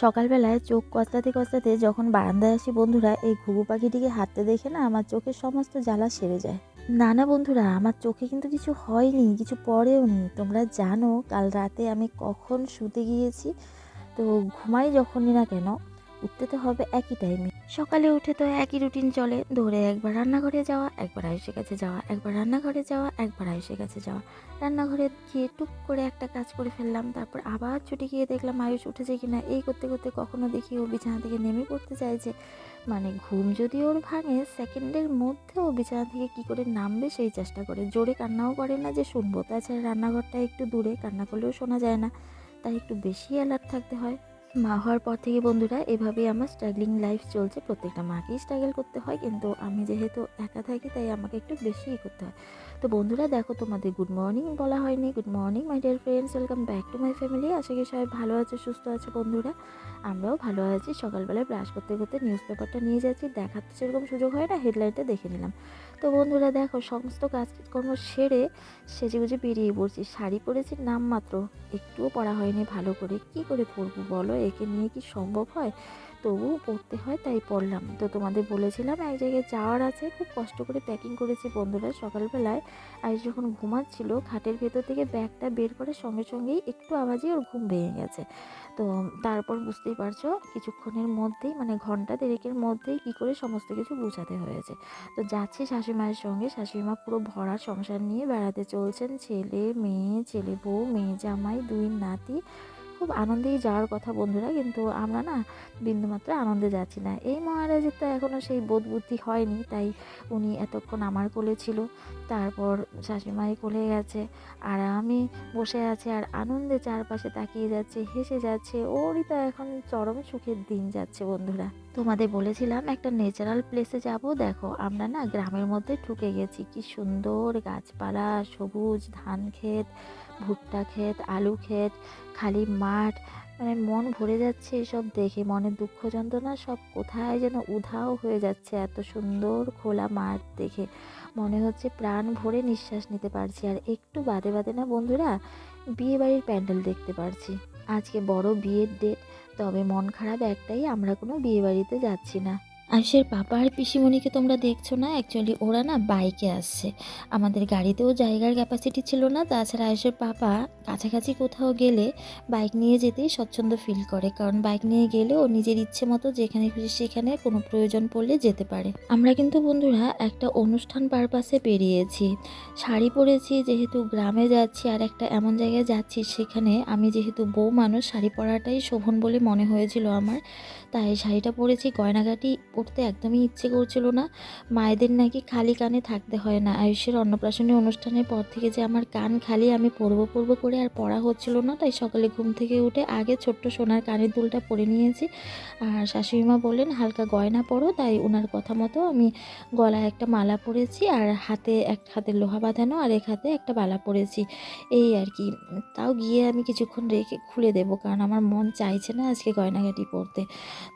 সকালবেলায় চোখ কচলাতে কচলাতে যখন বারান্দায় আসি বন্ধুরা, এই ঘুঘু পাখিটিকে হাঁটতে দেখে না আমার চোখের সমস্ত জ্বালা সেরে যায়। নানা বন্ধুরা, আমার চোখে কিন্তু কিছু হয়নি, কিছু পরেও নি। তোমরা জানো, কাল রাতে আমি কখন শুতে গিয়েছি, তো ঘুমাই যখনই না কেন উঠতে তো হবে একই টাইমে সকালে উঠে তো একই রুটিন চলে। দৌড়ে একবার রান্নাঘরে যাওয়া, একবার আয়ুষের কাছে যাওয়া, একবার রান্নাঘরে যাওয়া, একবার আয়ুষের কাছে যাওয়া। রান্নাঘরে গিয়ে টুক করে একটা কাজ করে ফেললাম, তারপর আবার ছুটে গিয়ে দেখলাম আয়ুষ উঠেছে কিনা। এই করতে করতে কখনো দেখি ও বিছানা থেকে নেমে পড়তে চাইছে মানে ঘুম যদি ওর ভাঙে, সেকেন্ডের মধ্যে ও বিছানা থেকে কি করে নামবে সেই চেষ্টা করে। জোরে কান্নাও করে না যে, শুনব। তাছাড়া রান্নাঘরটা একটু দূরে, কান্না করলেও শোনা যায় না। তাই একটু বেশি অ্যালার্ট থাকতে হয়। মা হওয়ার পর থেকে বন্ধুরা, এভাবেই আমার স্ট্রাগলিং লাইফ চলছে। প্রত্যেকটা মাকেই স্ট্রাগল করতে হয়, কিন্তু আমি যেহেতু একা থাকি, তাই আমাকে একটু বেশিই করতে হয়। তো বন্ধুরা, দেখো তোমাদের গুড মর্নিং বলা হয়নি। Good morning my dear friends welcome back to my family আশা করি সবাই ভালো আছে, সুস্থ আছে বন্ধুরা। আমরাও ভালো আছি। সকালবেলায় ব্রাশ করতে করতে নিউজ পেপারটা নিয়ে যাচ্ছি। দেখার তো সেরকম সুযোগ হয় না হেডলাইনটা দেখে নিলাম। তো বন্ধুরা দেখো, সমস্ত কাজকর্ম সেরে সেজে গুজে বেরিয়ে পড়ছি। শাড়ি পরেছি নাম মাত্র একটুও পরা হয়নি ভালো করে। কি করে পরবো বলো? একে নিয়ে কি সম্ভব হয়? তবুও পড়তে হয়, তাই পড়লাম। তো তোমাদের বলেছিলাম এক জায়গায় যাওয়ার আছে, খুব কষ্ট করে প্যাকিং করেছি বন্ধুরা সকালবেলায়। আর যখন ঘুমাচ্ছিল, খাটের ভেতর থেকে ব্যাগটা বের করার সঙ্গে সঙ্গেই একটু আওয়াজে ওর ঘুম ভেঙে গেছে। তো তারপর বুঝতেই পারছ, কিছুক্ষণের মধ্যেই মানে ঘণ্টা দেড়েকের মধ্যেই কি করে সমস্ত কিছু বোঝাতে হয়েছে। তো যাচ্ছি শাশুড়িমায়ের সঙ্গে, শাশুড়িমা পুরো ভরা সংসার নিয়ে বেড়াতে চলছেন। ছেলে, মেয়ে, ছেলে বউ, মেয়ে জামাই, দুই নাতি। খুব আনন্দেই যাওয়ার কথা বন্ধুরা, কিন্তু আমরা না বিন্দুমাত্র আনন্দে যাচ্ছি না। এই মহারাজের তো এখনও সেই বোধ বুদ্ধি হয়নি, তাই উনি এতক্ষণ আমার কোলে ছিল, তারপর শাশুড়িমাই কোলে গেছে, আর আমি বসে আছি আর আনন্দে চারপাশে তাকিয়ে যাচ্ছে, হেসে যাচ্ছে, ওরই তো এখন চরম সুখের দিন যাচ্ছে বন্ধুরা। তোমাদের বলেছিলাম একটা ন্যাচারাল প্লেসে যাব, দেখো আমরা না গ্রামের মধ্যে ঢুকে গেছি, কি সুন্দর গাছপালা, সবুজ ধান ক্ষেত ভুট্টা ক্ষেত, আলু ক্ষেত, খালি মাঠ মানে মন ভরে যাচ্ছে এসব দেখে। মনের দুঃখ যন্ত্রণা সব কোথায় যেন উধাও হয়ে যাচ্ছে এত সুন্দর খোলা মাঠ দেখে। মনে হচ্ছে প্রাণ ভরে নিঃশ্বাস নিতে পারছি। আর একটু বাদে বাদে না বন্ধুরা বিয়ে বাড়ির প্যান্ডেল দেখতে পারছি। আজকে বড় বিয়ের ডেট তবে মন খারাপ একটাই, আমরা কোনো বিয়ে বাড়িতে যাচ্ছি না। আয়ুষের পাপা আর পিসিমণিকে তোমরা দেখছ না? অ্যাকচুয়ালি ওরা না বাইকে আসছে। আমাদের গাড়িতেও জায়গার ক্যাপাসিটি ছিল না, তাছাড়া আয়ুষের পাপা কাছাকাছি কোথাও গেলে বাইক নিয়ে যেতেই স্বচ্ছন্দ ফিল করে। কারণ বাইক নিয়ে গেলে ও নিজের ইচ্ছে মতো যেখানে খুশি সেখানে কোনো প্রয়োজন পড়লে যেতে পারে। আমরা কিন্তু বন্ধুরা একটা অনুষ্ঠান পারপাসে বেরিয়েছি শাড়ি পরেছি, যেহেতু গ্রামে যাচ্ছি আর একটা এমন জায়গায় যাচ্ছি, সেখানে আমি যেহেতু বউ মানুষ, শাড়ি পরাটাই শোভন বলে মনে হয়েছিল আমার। তাই শাড়িটা পরেছি, গয়নাগাটি পরতে একদমই ইচ্ছে করছিল না। মায়েদের নাকি খালি কানে থাকতে হয় না। আয়ুষের অন্নপ্রাশনী অনুষ্ঠানের পর থেকে যে আমার কান খালি, আমি পরবো পরবো করে আর পড়া হচ্ছিল না। তাই সকালে ঘুম থেকে উঠে আগে ছোট্ট সোনার কানের দুলটা পরে নিয়েছি। আর শাশুড়িমা বললেন, হালকা গয়না পরো। তাই ওনার কথা মতো আমি গলায় একটা মালা পরেছি আর হাতে এক হাতে লোহা বাঁধানো আর এক হাতে একটা বালা পরেছি। এই আর কি। তাও গিয়ে আমি কিছুক্ষণ রেখে খুলে দেবো, কারণ আমার মন চাইছে না আজকে গয়নাঘাটি পরতে।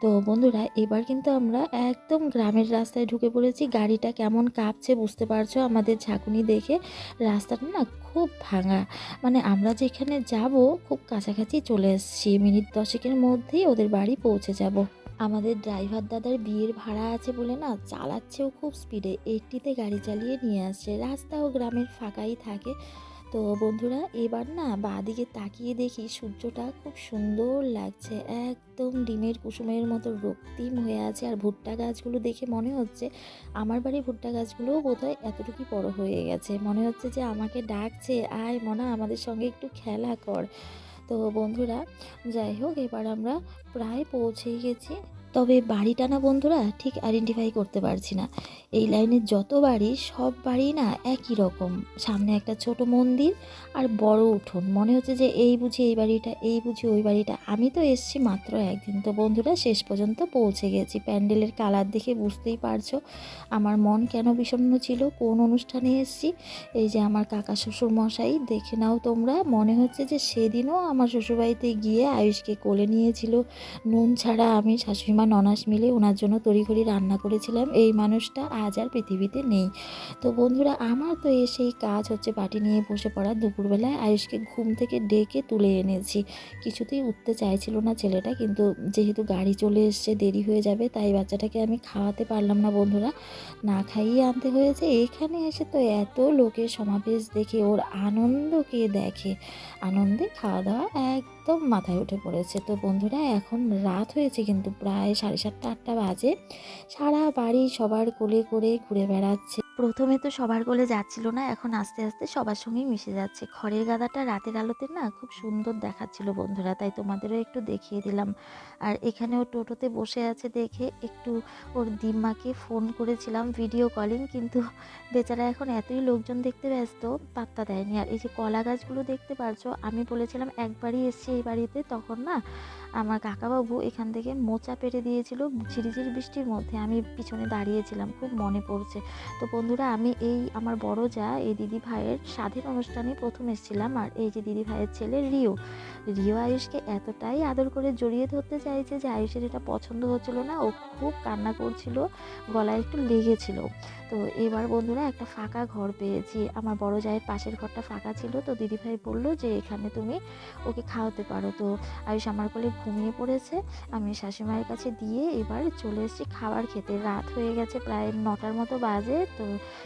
তো বন্ধুরা, এবার কিন্তু আমরা একদম গ্রামের রাস্তায় ঢুকে পড়েছি। গাড়িটা কেমন কাঁপছে বুঝতে পারছ? আমাদের ঝাঁকুনি দেখে রাস্তাটা না খুব ভাঙা। মানে আমরা যেখানে যাব, খুব কাছাকাছি চলে এসেছি। মিনিট দশেকের মধ্যেই ওদের বাড়ি পৌঁছে যাব। আমাদের ড্রাইভার দাদার বিয়ের ভাড়া আছে বলে না চালাচ্ছেও খুব স্পিডে এইটিতে গাড়ি চালিয়ে নিয়ে আসছে। রাস্তাও গ্রামের ফাঁকাই থাকে। তো বন্ধুরা, এবার না বাঁদিকে তাকিয়ে দেখি সূর্যটা খুব সুন্দর লাগছে। একদম ডিমের কুসুমের মতো রক্তিম হয়ে আছে আর ভুট্টা গাছগুলো দেখে মনে হচ্ছে আমার বাড়ির ভুট্টা গাছগুলোও বোধহয় এতটুকুই বড় হয়ে গেছে। মনে হচ্ছে যে আমাকে ডাকছে, আয় মনা, আমাদের সঙ্গে একটু খেলা কর। তো বন্ধুরা, যাই হোক, এবার আমরা প্রায় পৌঁছেই গেছি। তবে বাড়িটা না বন্ধুরা ঠিক আইডেন্টিফাই করতে পারছি না। এই লাইনের যত বাড়ি, সব বাড়ি না একই রকম। সামনে একটা ছোট মন্দির আর বড় উঠোন। মনে হচ্ছে যে এই বুঝি এই বাড়িটা, এই বুঝি ওই বাড়িটা। আমি তো এসছি মাত্র একদিন। তো বন্ধুরা শেষ পর্যন্ত পৌঁছে গেছি। প্যান্ডেলের কালার দেখে বুঝতেই পারছ আমার মন কেন বিষণ্ণ ছিল। কোন অনুষ্ঠানে এসছি? এই যে আমার কাকা শ্বশুর মশাই দেখে নাও তোমরা। মনে হচ্ছে যে সেদিনও আমার শ্বশুরবাড়িতে গিয়ে আয়ুষকে কোলে নিয়েছিল। নুন ছাড়া আমি শাশুড়ি আমার ননাস মিলে ওনার জন্য তড়িঘড়ি রান্না করেছিলাম। এই মানুষটা আজ আর পৃথিবীতে নেই। তো বন্ধুরা, আমার তো এসেই কাজ হচ্ছে বাটি নিয়ে বসে পড়া। দুপুরবেলায় আয়ুষকে ঘুম থেকে ডেকে তুলে এনেছি। কিছুতেই উঠতে চাইছিল না ছেলেটা, কিন্তু যেহেতু গাড়ি চলে এসছে, দেরি হয়ে যাবে, তাই বাচ্চাটাকে আমি খাওয়াতে পারলাম না বন্ধুরা। না খাইয়ে আনতে হয়েছে। এখানে এসে তো এত লোকের সমাবেশ দেখে ওর আনন্দকে দেখে? আনন্দে খাওয়া দাওয়া একদম মাথায় উঠে পড়েছে। তো বন্ধুরা, এখন রাত হয়েছে কিন্তু প্রায় সাড়ে সাতটা, আটটা বাজে। সারা বাড়ি সবার কোলে করে ঘুরে বেড়াচ্ছে। প্রথমে তো সবার কোলে যাচ্ছিল না, এখন আস্তে আস্তে সবার সঙ্গেই মিশে যাচ্ছে। খড়ের গাদাটা রাতের আলোতে না খুব সুন্দর দেখাচ্ছিল বন্ধুরা, তাই তোমাদেরও একটু দেখিয়ে দিলাম। আর এখানে ও টোটোতে বসে আছে দেখে একটু ওর দিম্মাকে ফোন করেছিলাম ভিডিও কলিং, কিন্তু বেচারা এখন এতই লোকজন দেখতে ব্যস্ত, পাত্তা দেয়নি। আর এই যে কলা গাছগুলো দেখতে পারছ, আমি বলেছিলাম একবারই এসছি এই বাড়িতে, তখন না আমার কাকাবাবু এখান থেকে মোচা পেরে দিয়েছিল, ঝিরিঝিরি বৃষ্টির মধ্যে আমি পিছনে দাঁড়িয়েছিলাম, খুব মনে পড়ছে। তো বন্ধুরা, আমি এই আমার বড় যা, এই দিদি ভাইয়ের স্বাধীন অনুষ্ঠানে প্রথম এসেছিলাম, আর এই যে দিদি ভাইয়ের ছেলে রিও রিও আয়ুষকে এতটাই আদর করে জড়িয়ে ধরতে চাইছে যে আয়ুষের এটা পছন্দ হচ্ছিল না, ও খুব কান্না করছিল, গলায় একটু লেগেছিল। তো এবার বন্ধুরা, একটা ফাঁকা ঘর পেয়েছি, আমার বড় জায়ের পাশের ঘরটা ফাঁকা ছিল, তো দিদিভাই বলল যে এখানে তুমি ওকে খাওয়াতে পারো। তো আয়ুষ আমার কোলে ঘুমিয়ে পড়েছে। আমি শাশুমায়ের কাছে দিয়ে এবার চলে এসেছি খাবার খেতে। রাত হয়ে গেছে প্রায় নটার মতো বাজে। তো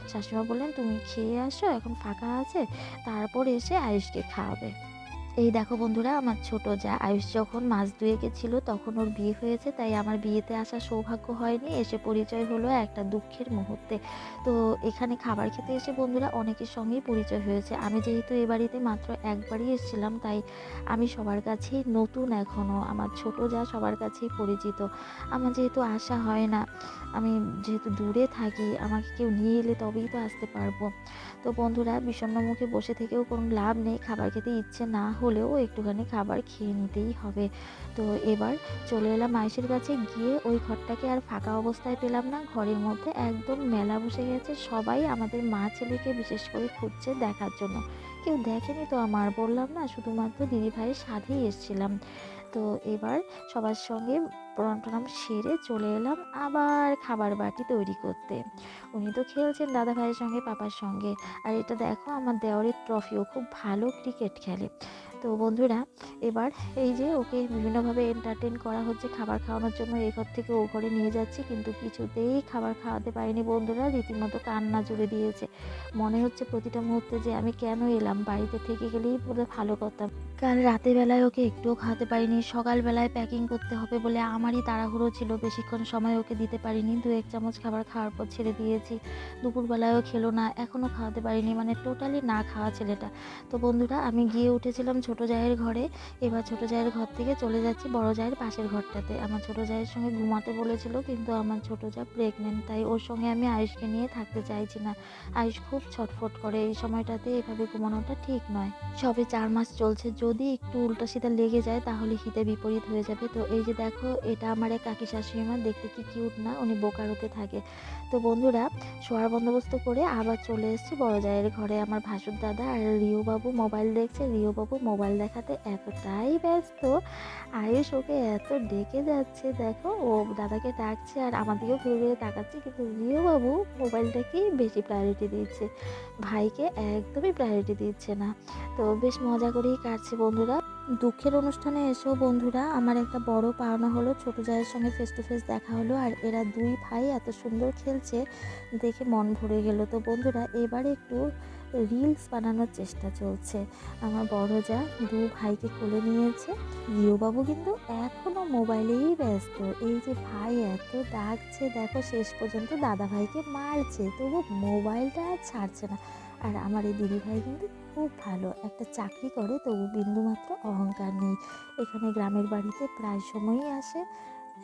শাশুমা বললেন, তুমি খেয়ে আসো, এখন ফাঁকা আছে। তারপর এসে আয়ুষকে খাওয়াবে। এই দেখো বন্ধুরা, আমার ছোট যা। আয়ুষ যখন মাস দুয়েকে ছিল, তখন ওর বিয়ে হয়েছে, তাই আমার বিয়েতে আসার সৌভাগ্য হয়নি। এসে পরিচয় হলো একটা দুঃখের মুহূর্তে। তো এখানে খাবার খেতে এসে বন্ধুরা অনেকের সঙ্গেই পরিচয় হয়েছে। আমি যেহেতু এ বাড়িতে মাত্র একবারই এসেছিলাম, তাই আমি সবার কাছেই নতুন এখনও আমার ছোট যা সবার কাছেই পরিচিত। আমার যেহেতু আসা হয় না, আমি যেহেতু দূরে থাকি, আমাকে কেউ নিয়ে এলে তবেই তো আসতে পারব। তো বন্ধুরা, বিষণ্ণ মুখে বসে থেকেও কোনো লাভ নেই। খাবার খেতে ইচ্ছে না হলেও একটুখানি খাবার খেয়ে নিতেই হবে। তো এবার চলে এলাম মাইশের কাছে। গিয়ে ওই ঘরটাকে আর ফাঁকা অবস্থায় পেলাম না। ঘরের মধ্যে একদম মেলা বসে গেছে সবাই আমাদের মা ছেলেকে বিশেষ করে খুঁজছে দেখার জন্য। কেউ দেখেনি তো আমার বললাম না, শুধুমাত্র দিদি ভাইয়ের সাথেই এসেছিলাম। তো এবার সবার সঙ্গে প্রণাম টনাম সেরে চলে এলাম আবার খাবার বাটি তৈরি করতে। উনি তো খেলছেন দাদা ভাইয়ের সঙ্গে, পাপার সঙ্গে। আর এটা দেখো আমার দেওয়ারের ট্রফিও, খুব ভালো ক্রিকেট খেলে। তো বন্ধুরা, এবার এই যে ওকে বিভিন্নভাবে এন্টারটেন করা হচ্ছে খাবার খাওয়ানোর জন্য এ ঘর থেকে ও ঘরে নিয়ে যাচ্ছি, কিন্তু কিছুতেই খাবার খাওয়াতে পারিনি বন্ধুরা, রীতিমতো কান্না জুড়ে দিয়েছে। মনে হচ্ছে প্রতিটা মুহূর্তে যে আমি কেন এলাম, বাড়িতে থেকে গেলেই বলে ভালো করতাম। কাল রাতের বেলায় ওকে একটুও খাওয়াতে পারিনি, সকালবেলায় প্যাকিং করতে হবে বলে আমারই তাড়াহুড়ো ছিল, বেশিক্ষণ সময় ওকে দিতে পারিনি দু এক চামচ খাবার খাওয়ার পর ছেড়ে দিয়েছি। দুপুরবেলায়ও খেলো না, এখনও খাওয়াতে পারিনি মানে টোটালি না খাওয়া ছেলেটা। তো বন্ধুরা, আমি গিয়ে উঠেছিলাম ছোট জায়ের ঘরে। এবার ছোট জায়ের ঘর থেকে চলে যাচ্ছি বড় জায়ের পাশের ঘরটাতে। আমার ছোট জায়ের সঙ্গে ঘুমাতে বলেছিল, কিন্তু আমার ছোট যা প্রেগনেন্ট তাই ওর সঙ্গে আমি আয়ুষকে নিয়ে থাকতে চাইছি না। আয়ুষ খুব ছটফট করে, এই সময়টাতে এভাবে ঘুমানোটা ঠিক নয়। সবে চার মাস চলছে, যদি একটু উল্টা সিধা লেগে যায় তাহলে হিতে বিপরীত হয়ে যাবে। তো এই যে দেখো, এটা আমার এক কাকি শাশুড়ি মা, দেখতে কি কিউট না, উনি বোকারোতে থাকে। তো বন্ধুরা, শোয়ার বন্দোবস্ত করে আবার চলে এসেছি বড় জায়ের ঘরে। আমার ভাসুর দাদা আর রিও বাবু মোবাইল দেখছে রিও বাবু মোবাইল দেখাতে এতটাই ব্যস্ত। আয়ুষ ওকে এত ডেকে যাচ্ছে, দেখো, ও দাদাকে ডাকছে আর আমার দিকেও ঘুরে ঘুরে তাকাচ্ছে, কিন্তু রিও বাবু মোবাইলটাকেই বেশি প্রায়োরিটি দিচ্ছে। ভাইকে একদমই প্রায়োরিটি দিচ্ছে না। তো বেশ মজা করেই কাটছে বন্ধুরা। দুঃখের অনুষ্ঠানে এসেও বন্ধুরা। আমার একটা বড় পাওনা হলো, ছোট জায়ের সঙ্গে ফেস টু ফেস দেখা হলো আর এরা দুই ভাই এত সুন্দর খেলছে, দেখে মন ভরে গেল। তো বন্ধুরা, এবারে একটু রিলস বানানোর চেষ্টা চলছে। আমার বড় যা দু ভাইকে কোলে নিয়েছে। বাবু কিন্তু এখনও মোবাইলেই ব্যস্ত। এই যে ভাই এত ডাকছে, দেখো শেষ পর্যন্ত দাদা ভাইকে মারছে, তবু মোবাইলটা আর ছাড়ছে না। আর আমার এই দিদি ভাই কিন্তু খুব ভালো, একটা চাকরি করে, তবু বিন্দুমাত্র অহংকার নেই। এখানে গ্রামের বাড়িতে প্রায় সময়ই আসে।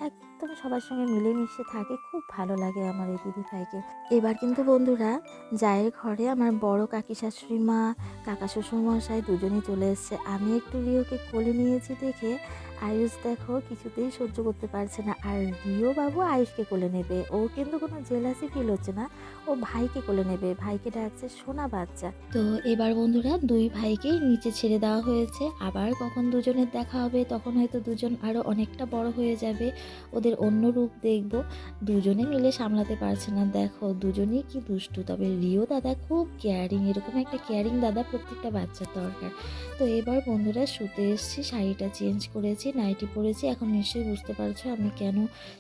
একদম সবার সঙ্গে মিলেমিশে থাকে, খুব ভালো লাগে আমার এই দিদি ভাইকে। এবার কিন্তু বন্ধুরা, জায়ের ঘরে আমার বড় কাকি শাশুড়ি মা, কাকা শ্বশুর মশাই দুজনেই চলে এসছে। আমি একটু রিওকে কোলে নিয়েছি দেখে আয়ুষ দেখো কিছুতেই সহ্য করতে পারছে না। আর রিও বাবু আয়ুষকে কোলে নেবে। ও কিন্তু কোনো জেলাসি ফিল হচ্ছে না। ও ভাইকে কোলে নেবে। ভাইকে ডাকছে, সোনা বাচ্চা। তো এবার বন্ধুরা দুই ভাইকেই নিচে ছেড়ে দেওয়া হয়েছে। আবার কখন দুজনের দেখা হবে, তখন হয়তো দুজন আরও অনেকটা বড় হয়ে যাবে। ওদের অন্য রূপ দেখব। দুজনে মিলে সামলাতে পারছে না। দেখো, দুজনেই কি দুষ্টু। তবে রিও দাদা খুব কেয়ারিং এরকম একটা কেয়ারিং দাদা প্রত্যেকটা বাচ্চার দরকার। তো এবার বন্ধুরা শুতে এসেছি, শাড়িটা চেঞ্জ করেছি। নাইটি পরেছি এখন নিশ্চয়ই বুঝতে পারছ আমি কেন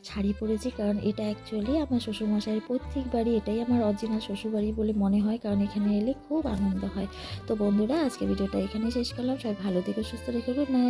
শাড়ি পরেছি, কারণ এটা অ্যাকচুয়ালি আমার শ্বশুরমশাইয়ের পৈতৃক বাড়ি, এটাই আমার অরিজিনাল শ্বশুরবাড়ি বলে মনে হয়, কারণ এখানে এলে খুব আনন্দ হয়। তো বন্ধুরা আজকে ভিডিওটা এখানে শেষ করলাম, সবাই ভালো থেকে, সুস্থ রেখে গুড নাইট